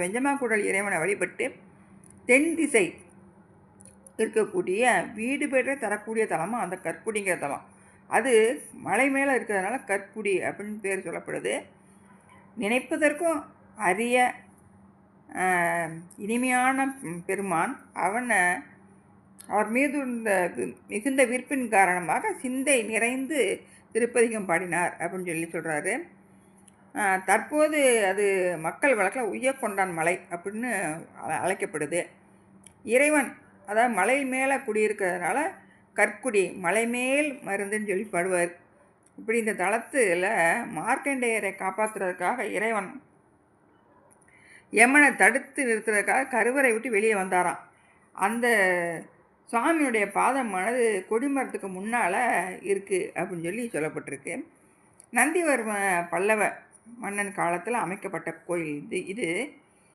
வெஞ்சமா குடல் இறைவனை வழிபட்டு தென் திசை இருக்கக்கூடிய வீடு பெற்ற தரக்கூடிய தலமாக அந்த கற்குடிங்கிற தலம். அது மலை மேலே இருக்கிறதுனால கற்குடி அப்படின்னு பேர் சொல்லப்படுது. நினைப்பதற்கும் அரிய இனிமையான பெருமான். அவனை அவர் மீது இருந்த மிகுந்த விருப்பின் காரணமாக சிந்தை நிறைந்து திருப்பதிகம் பாடினார் அப்படின்னு சொல்லி சொல்கிறாரு தற்போது அது மக்கள் வழக்கில் உய்யக்கொண்டான் மலை அப்படின்னு அழ- அழைக்கப்படுது. இறைவன் அதாவது மலை மேலே குடியிருக்கிறதுனால கற்குடி மலை மேல் மருந்துன்னு சொல்லி பாடுவார். இப்படி இந்த தளத்தில் மார்க்கண்டேயரை காப்பாற்றுறதுக்காக இறைவன் யமனை தடுத்து நிறுத்துறதுக்காக கருவறை விட்டு வெளியே வந்தாராம். அந்த சுவாமியுடைய பாதமானது கொடிமரத்துக்கு முன்னால் இருக்குது அப்படின்னு சொல்லி சொல்லப்பட்டிருக்கு. நந்திவர்ம பல்லவ மன்னன் காலத்தில் அமைக்கப்பட்ட கோயில். இது இது